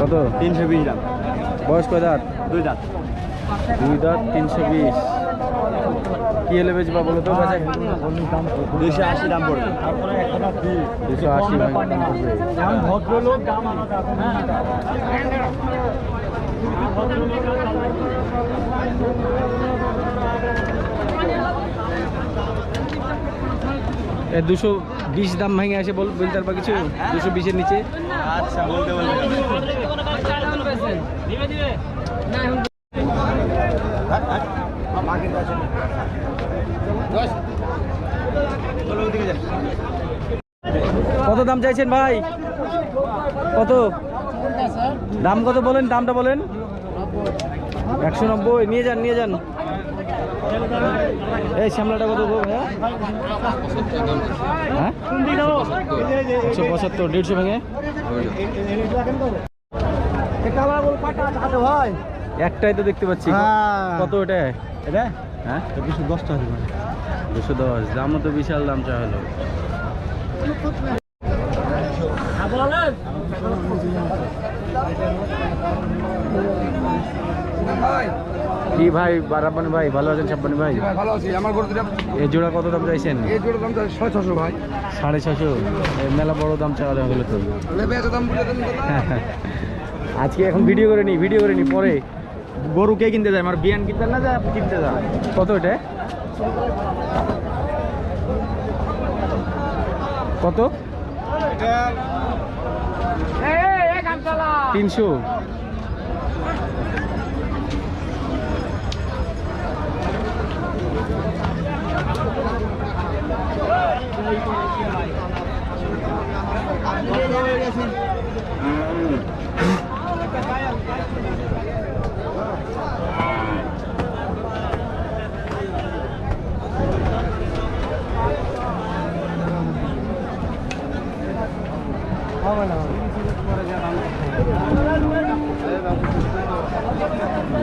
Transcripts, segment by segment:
কত? তিনশো বিশ দাম বয়স কয় দাঁত? দুই দাঁত। দুই দাঁত তিনশো বিশ। কি হলে বেচবা বলো তো? দুইশো আশি দাম পড়বে। দুশো আশি দাম পড়বে ভদ্রলোক দুশো বিশ দাম ভেঙে আসে বল বলতে পারবা কিছু? দুশো বিশের নিচে। আচ্ছা বলতে কত দাম চাইছেন ভাই? কত? দাম কত বলেন? দামটা বলেন। একশো নব্বই। নিয়ে যান নিয়ে যান। এই শ্যামলাটা কত গো ভাইয়া? হ্যাঁ? একশো পঁচাত্তর দেড়শো ভেঙে? একটাই তো দেখতে পাচ্ছি। হ্যাঁ। কত ওটা এটা? হ্যাঁ? দুশো দশ টাকা দুশো দশ দামও তো বিশাল দাম চা হলো। কি ভাই বারাবানি ভাই ভালো আছেন সাব্বানি ভাই? ভালো আছি। আমার গরু দুটা এই জোড়া কত দাম চাইছেন? এই জোড়ার দাম ছয় ছশো ভাই। সাড়ে ছশো? মেলা বড় দাম চাওয়া তো। বলে দেন দাদা। আজকে এখন ভিডিও করে নি ভিডিও করে নি পরে। গরু কে কিনতে যায়? আমার বিয়ান কিনতে না যায় কিনতে যায় কত এটা? কত? তিনশো।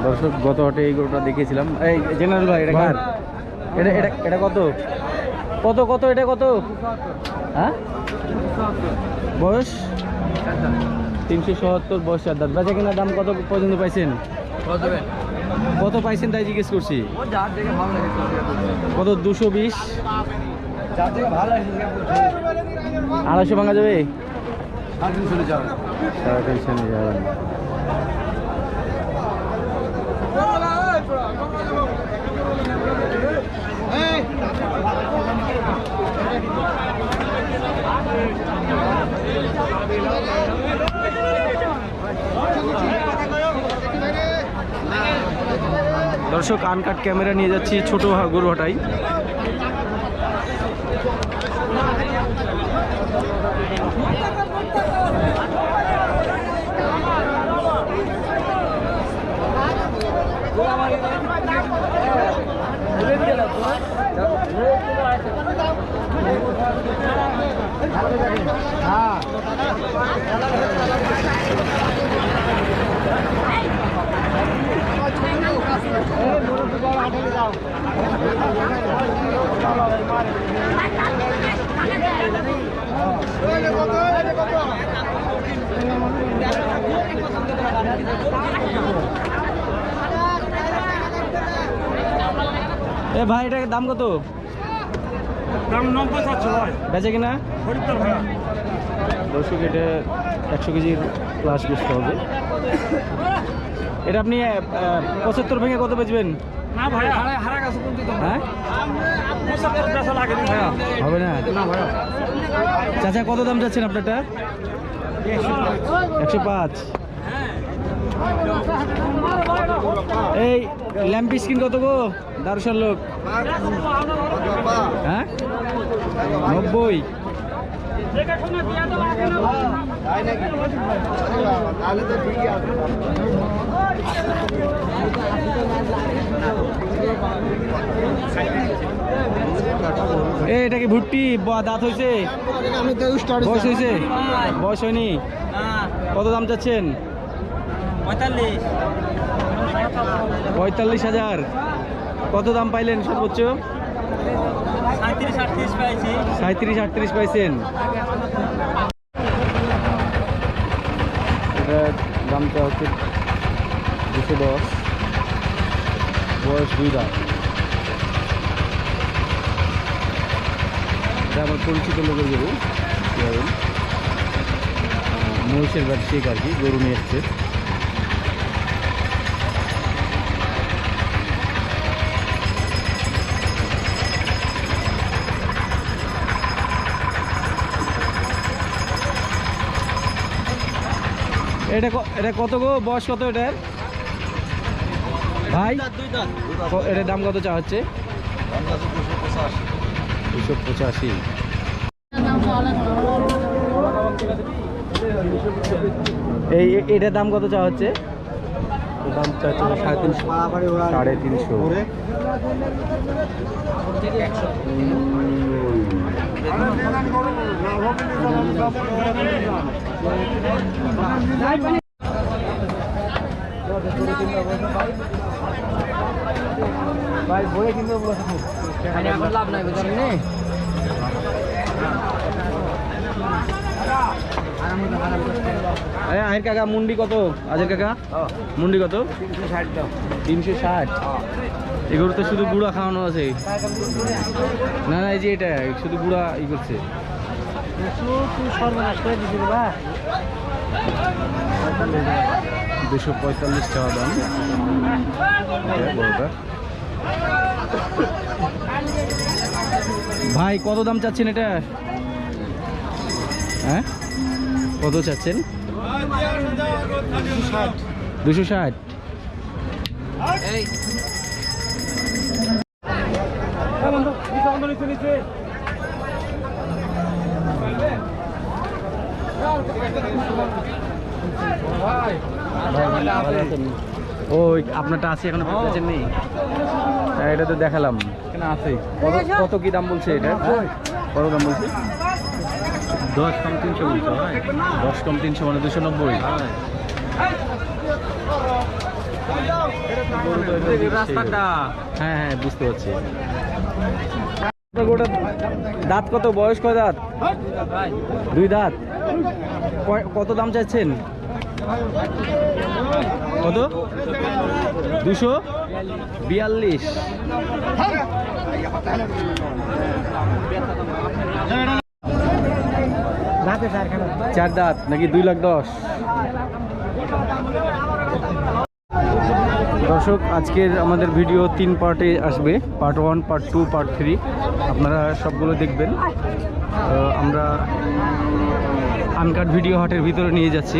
দর্শক গত হাটে এই গরুটা দেখিয়েছিলাম। এই জেনারেল ভাই এটা কার? এটা এটা এটা কত? কত কত, এটা কত? হ্যাঁ? বয়স? তিনশো সত্তর বয়স চার দাঁত বেচা কিনা দাম কত পর্যন্ত পাইছেন? কত পাইছেন তাই জিজ্ঞেস করছি। কত? দুশো বিশ? আড়াইশো ভাঙা যাবে? দর্শক আনকাট ক্যামেরা নিয়ে যাচ্ছি ছোট হা- গরু এ ভাই এটার দাম কত? দাম নব্বই চারশো ভাই। বেচে কিনা? দর্শক এটা একশো কেজির প্লাস বুঝতে হবে। এটা আপনি পঁচাত্তর ভেঙে কত বেচবেন? হ্যাঁ? হবে না? চাচা কত দাম চাচ্ছেন আপনারটা? একশো পাঁচ। এই ল্যাম্প স্ক্রিন কত গো? দারুসার লোক। হ্যাঁ? নব্বই তাহলে তো ঠিকই আছে এ এটা কি ভুট্টি? দাঁত হয়েছে বয়স হয়েছে বয়স হয়নি? কত দাম চাচ্ছেন? পঁয়তাল্লিশ হাজার। কত দাম পাইলেন সর্বোচ্চ? সাঁত্রিশ, আটত্রিশ পাইছেন। এটা দামটা হচ্ছে দুশো দশ। বয়স দুই দাম এটা আমার পরিচিত লোকের গরু মহিষের শেখ আর কি, গরু নিয়ে এসছে। এটা এটা কত গো? বয়স কত এটার? ভাই? এটার দাম কত চা হচ্ছে? দুশো পঁচাশি। এই এটার দাম কত চা হচ্ছে? দাম চা হচ্ছে সাড়ে তিনশো সাড়ে তিনশো। ভাই বই কিন্তু লাভ নাই বুঝলেন আরে আহির কাকা, মুন্ডি কত? আজের কাকা? মুন্ডি কত? তিনশো ষাট। এগুলো তো শুধু গুঁড়া খাওয়ানো আছে। না না, এই যে এটা, শুধু গুঁড়া ই করছে। দুশো পঁয়তাল্লিশ টাকা দাম। ভাই, কত দাম চাচ্ছেন এটা? হ্যাঁ? কত চাচ্ছেন? দুশো ষাট। ও আপনারটা আছে এখনও পেয়েছেন নেই হ্যাঁ, এটা তো দেখালাম। এখানে আছে। কত কত কি দাম বলছে এটা? কত দাম বলছে? দশ কম তিনশো বলছে? দশ কম তিনশো মানে দুশো নব্বই। হ্যাঁ। হ্যাঁ বুঝতে পারছি। গরুটার দাঁত কত? বয়স কয় দাঁত? দুই দাঁত। কত দাম চাচ্ছেন কত? দুশো? বিয়াল্লিশ। চার দাঁত, নাকি দুই লাখ দশ? দর্শক, আজকের আমাদের ভিডিও তিন পার্টে আসবে। Part one, part two, part three. আপনারা সবগুলো দেখবেন। আমরা আনকাট ভিডিও হাটের ভিতরে নিয়ে যাচ্ছি।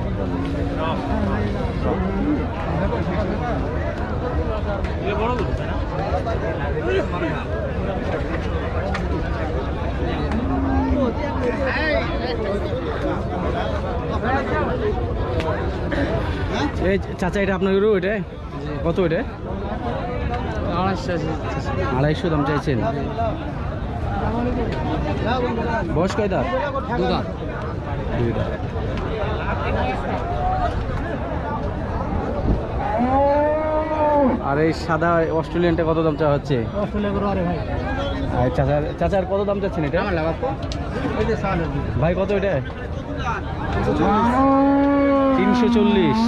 এই চাচা এটা আপনার গরু এটা? কত এটা? আড়াইশো দাম চাইছেন। বয়স কয় দাঁত। দুই দাঁত। আর এই সাদা অস্ট্রেলিয়ানটা কত দাম চাওয়া হচ্ছে? চাচার চাচার কত দাম চাচ্ছেন এটা? ভাই কত এটা? তিনশো চল্লিশ।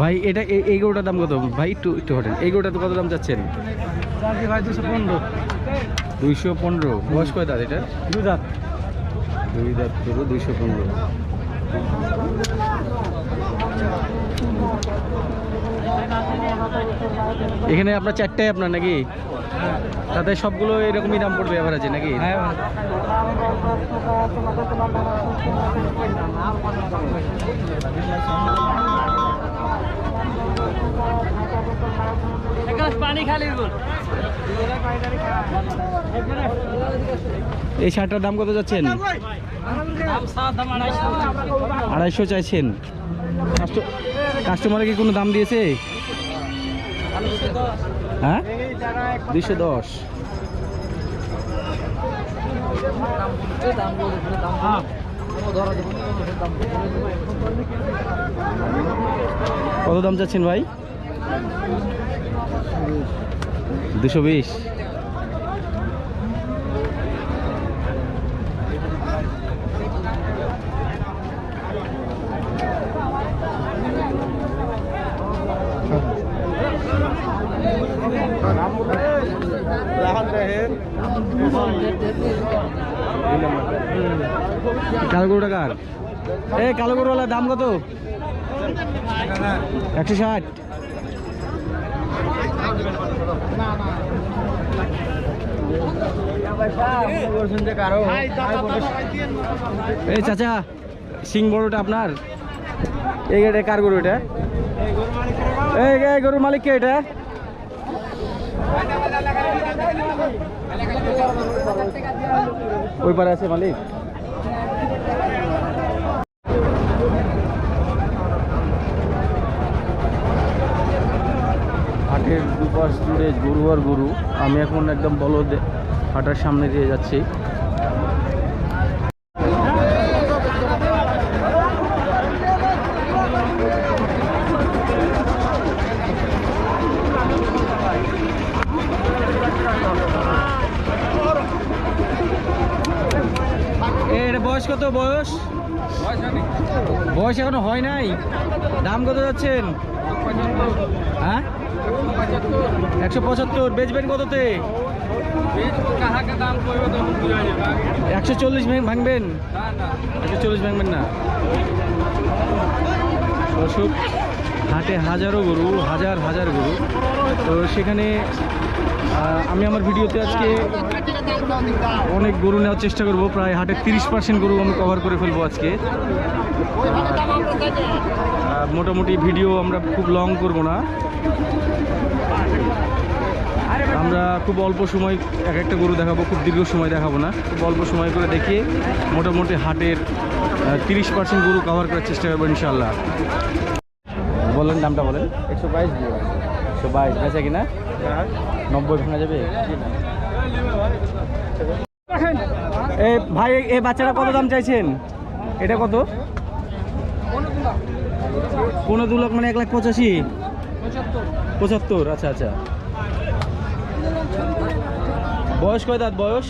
ভাই, এটা এই গরুটার দাম কত? ভাই, একটু একটু হটেন। এই গরুটা কত দাম চাচ্ছেন? ভাই দুশো পনেরো দুইশো পনেরো। বয়স কয় দাঁত এটা দু দাঁত দুই দাঁত পুরো দুইশো পনেরো। এখানে আপনার চারটায় আপনার নাকি? তাতে সবগুলো এরকমই দাম পড়বে এভারেজে নাকি? এই শার্টটার দাম কত যাচ্ছেন? আড়াইশো। চাইছেন। কাস্ট- কাস্টমারে কি কোনো দাম দিয়েছে? হ্যাঁ? দুইশো দশ। কত দাম চাচ্ছেন ভাই? দুশো বিশ কালো গরুটা কার এ, কালো গরুওয়ালার দাম কত? একশো ষাট। এই চাচা সিং বড়টা আপনার। এই এটা কার গরু এটা? এই গরুর মালিক কে এটা? ওই পারে আছে মালিক? হাটের দুপাশ জুড়ে গরু আর গরু, আমি এখন একদম বলদ হাটার সামনে দিয়ে যাচ্ছি। বয়স কত বয়স? বয়স এখনও হয় নাই? দাম কত যাচ্ছেন? হ্যাঁ? একশো পঁচাত্তর, বেচবেন কততে? একশো চল্লিশ ভাঙবেন? একশো চল্লিশ ভাঙবেন না। অশোক হাটে হাজারো গরু, হাজার হাজার গরু। তো সেখানে আমি আমার ভিডিওতে আজকে অনেক গরু নেওয়ার চেষ্টা করব প্রায় হাটের তিরিশ পার্সেন্ট গরু আমি কভার করে ফেলব আজকে। মোটামুটি ভিডিও আমরা খুব লং করব না। আমরা খুব অল্প সময় এক একটা গরু দেখাবো খুব দীর্ঘ সময় দেখাবো না। খুব অল্প সময় করে দেখিয়ে মোটামুটি হাটের তিরিশ পার্সেন্ট গরু কভার করার চেষ্টা করব ইনশাল্লাহ বলেন দামটা বলেন। একশো বাইশ একশো বাইশ বেচা কিনা? নব্বই ভাঙা যাবে? ভাই এই বাচ্চাটা কত দাম চাইছেন? এটা কত? পনেরো দু লাখ মানে এক লাখ পঁচাশি? পঁচাত্তর আচ্ছা আচ্ছা। বয়স কয় দাঁত, বয়স?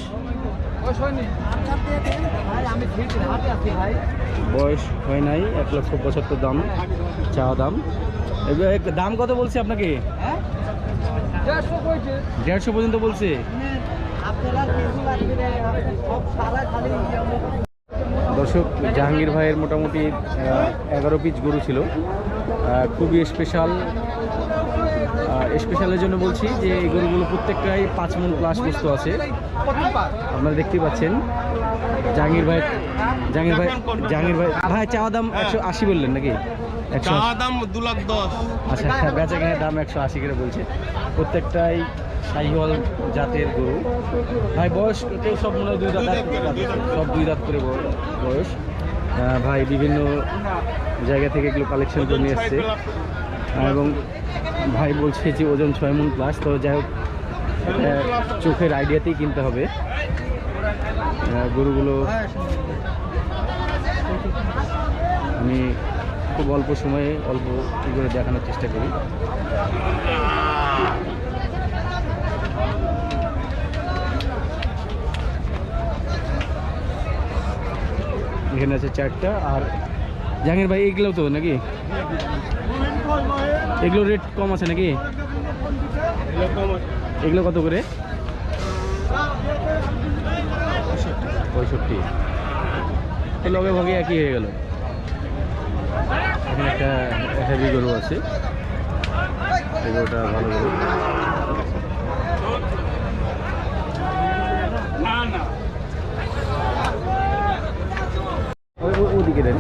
বয়স হয় নাই, এক লক্ষ পঁচাত্তর দাম চাওয়া দাম। দাম কত বলছি আপনাকে? দেড়শো পর্যন্ত বলছে? দর্শক, জাহাঙ্গীর ভাইয়ের মোটামুটি এগারো পিস গরু ছিল। খুবই স্পেশাল স্পেশালের জন্য বলছি যে, এই গরুগুলো প্রত্যেকটাই পাঁচ মন প্লাস বস্তু আছে। আপনারা দেখতেই পাচ্ছেন, জাহাঙ্গীর ভাই জাহাঙ্গীর ভাই জাহাঙ্গীর ভাই ভাই, চাওয়া দাম একশো আশি বললেন নাকি? চাওয়া দাম দু লাখ দশ। আচ্ছা হ্যাঁ বেচা কেনার দাম একশো আশি করে বলছে। প্রত্যেকটাই জাতের গরু। ভাই বয়স কেউ সব মনে হয় দুই দাঁত সব দুই দাঁত করে বয়- বয়স। ভাই বিভিন্ন জায়গা থেকে এগুলো কালেকশন করে নিয়ে এসছে। এবং ভাই বলছে যে ওজন ছয় মন প্লাস তো যাই হোক চোখের আইডিয়াতেই কিনতে হবে। গরুগুলো আমি খুব অল্প সময়ে অল্প ই করে দেখানোর চেষ্টা করি। এখানে আছে চারটা আর জাহাঙ্গীর ভাই, এগুলো তো নাকি? এগুলো রেট কম আছে নাকি? এগুলো কত করে? পঁয়ষট্টি। লগে ভগে একই হয়ে গেল। একটা হেভি গরু আছে। এই গরুটা ভালো গরু। ওদিকে দেন।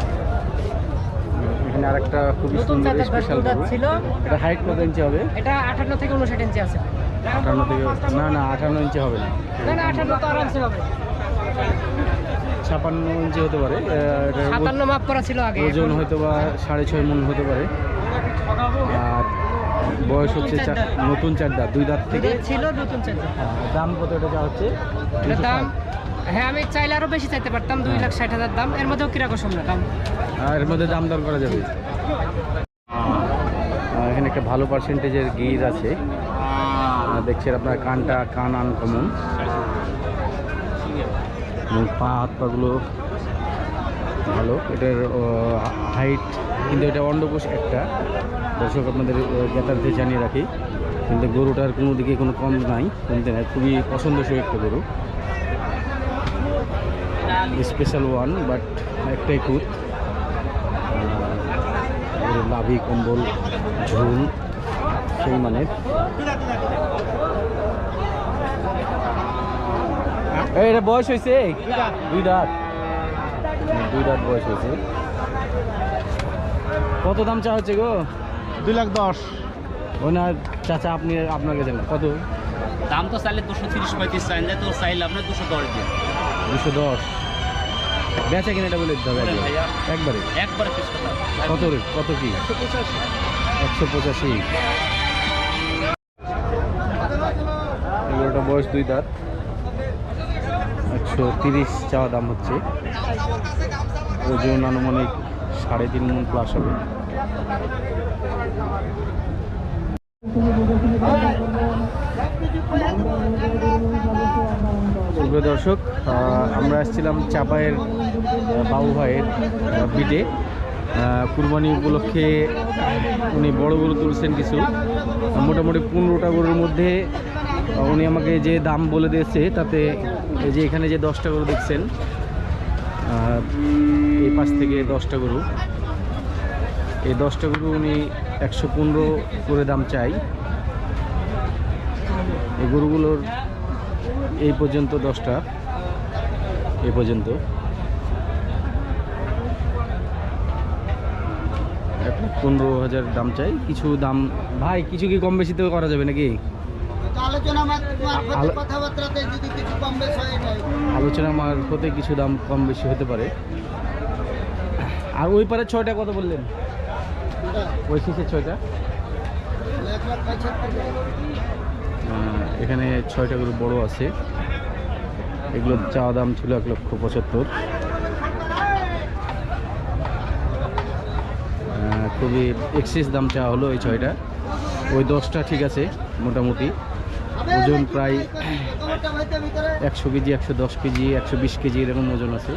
এখানে আরেকটা খুবই সুন্দর স্পেশাল ছিল। এটা হাইট কত ইঞ্চি হবে? এটা আঠান্ন থেকে উনষাট ইঞ্চি আছে। আটান্ন থেকে না না আটান্ন ইঞ্চি হবে না। না তো আরামসে হবে। ছাপান্ন ইঞ্চি হতে পারে সাতান্ন মাপ করা ছিল আগে। ওজন হয়তো বা সাড়ে ছয় মন হতে পারে। আর বয়স হচ্ছে নতুন চার দাঁত। দুই দাঁত থেকে। ছিল নতুন চাঁদের আহ, দাম কত এটা যা হচ্ছে? দাম হ্যাঁ আমি চাইলে আরও বেশি চাইতে পারতাম দুই হ্যাঁ। লাখ ষাট হাজার দাম। এর মধ্যেও কীরকম না দাম। এর মধ্যে দাম দর করা যাবে। এখানে একটা ভালো পার্সেন্টেজের গির আছে। দেখছেন আপনার কানটা কান আনকমন। এবং পা হাত পাগুলো ভালো। এটার হাইট কিন্তু এটা অন্ডকোষ একটা। দর্শক আপনাদের জ্ঞাতার্থে জানিয়ে রাখি কিন্তু গরুটার কোনো দিকে কোনো কম নাই কমতে নাই। খুবই পছন্দসই একটা গরু। স্পেশাল ওয়ান বাট একটাই আহ, লাভি কম্বল ঝুল সেই মানে এটা বয়স হয়েছে? দুই দাঁত। দুই দাঁত বয়স হয়েছে। কত দাম চা হচ্ছে গো? দুই লাখ দশ। ওনার চাচা আপনি আপনার কাছে কত? দাম তো চাইলে দুশো তিরিশ পঁয়ত্রিশ চাইন তো চাইলে আপনার দুশো দশ দিন দুশো দশ। বেচা কিনা এটা বলে দিতে হবে একবারে। একবারে? কত রে? কত কি? একশো পঁচাশি। এগুলোটা বয়স দুই দাঁত। একশো তিরিশ চাওয়া দাম হচ্ছে। ওজন আনুমানিক সাড়ে তিন মন প্লাস হবে। দর্শক আমরা এসেছিলাম চাপায়ের বাবু ভাইয়ের আহ, কুরবানি উপলক্ষে উনি বড় গরু তুলছেন কিছু। মোটামুটি পনেরোটা গরুর মধ্যে উনি আমাকে যে দাম বলে দিয়েছে তাতে এই যে এখানে যে দশটা গরু দেখছেন এই পাশ থেকে দশটা গরু। এই দশটা গরু উনি একশো পনেরো করে দাম চাই। এই গরুগুলোর এই পর্যন্ত দশটা, এই পর্যন্ত। একটা পনেরো হাজার দাম চাই। কিছু দাম ভাই, কিছু কি কম বেশিতেও করা যাবে নাকি? আলোচনা মারফতে কিছু দাম কম বেশি হতে পারে। আর ওই পারে ছয়টা কত বললেন? ওই শেষের ছয়টা? এখানে ছয়টা গরু বড় আছে। এগুলোর চা দাম ছিল এক লক্ষ পঁচাত্তর। খুবই এক্সেস দাম চাওয়া হলো এই ছয়টা। ওই দশটা ঠিক আছে মোটামুটি। ওজন প্রায় একশো কেজি একশো দশ কেজি একশো বিশ কেজি এরকম ওজন আছে।